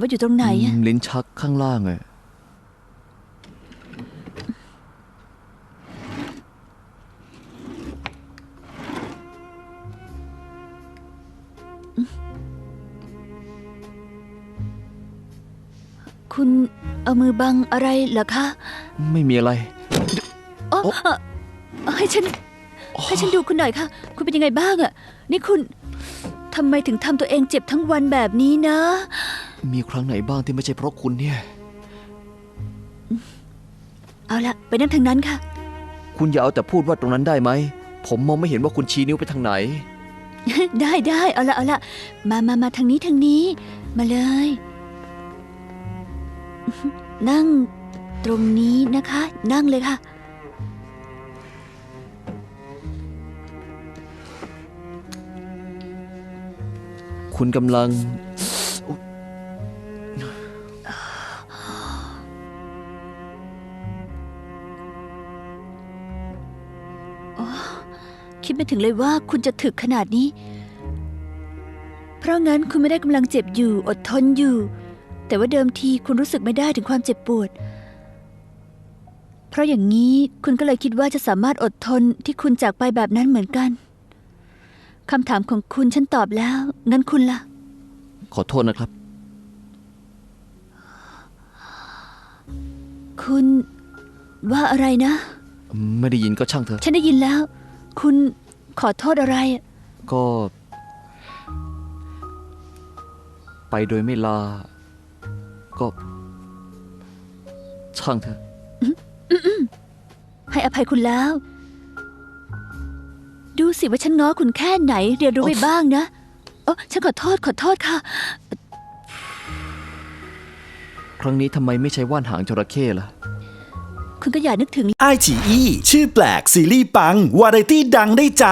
ว่าอยู่ตรงไหนอะอืมลิ้นชักข้างล่างอะคุณเอามือบังอะไรเหรอคะไม่มีอะไรอ๋อโอ๊ะเอ่อให้ฉัน ให้ฉันดูคุณหน่อยค่ะ คุณเป็นยังไงบ้างอะนี่คุณทำไมถึงทำตัวเองเจ็บทั้งวันแบบนี้นะ มีครั้งไหนบ้างที่ไม่ใช่เพราะคุณเนี่ย เอาละไปนั่งทางนั้นค่ะ คุณอย่าเอาแต่พูดว่าตรงนั้นได้ไหม ผมมองไม่เห็นว่าคุณชี้นิ้วไปทางไหน ได้ได้เอาละเอาละมามามาทางนี้ทางนี้ มาเลย นั่งตรงนี้นะคะ นั่งเลยค่ะ คุณกำลัง คิดไม่ถึงเลยว่าคุณจะถึกขนาดนี้ เพราะงั้นคุณไม่ได้กำลังเจ็บอยู่ อดทนอยู่ แต่ว่าเดิมทีคุณรู้สึกไม่ได้ถึงความเจ็บปวด เพราะอย่างนี้คุณก็เลยคิดว่าจะสามารถอดทนที่คุณจากไปแบบนั้นเหมือนกันคำถามของคุณฉันตอบแล้ว งั้นคุณล่ะ ขอโทษนะครับ คุณว่าอะไรนะ ไม่ได้ยินก็ช่างเถอะ ฉันได้ยินแล้ว คุณขอโทษอะไรอะก็ ไปโดยไม่ลา ก็ ช่างเถอะ ให้อภัยคุณแล้ว ดูสิว่าฉันง้อคุณแค่ไหน เรียนรู้ไปบ้างนะเออฉันขอโทษขอโทษค่ะ ครั้งนี้ทำไมไม่ใช้ว่านหางจระเข้ล่ะ คุณก็อย่านึกถึง ไอฉีอีชื่อแปลกซีรีส์ปัง วาไรตี้ดังได้ใจ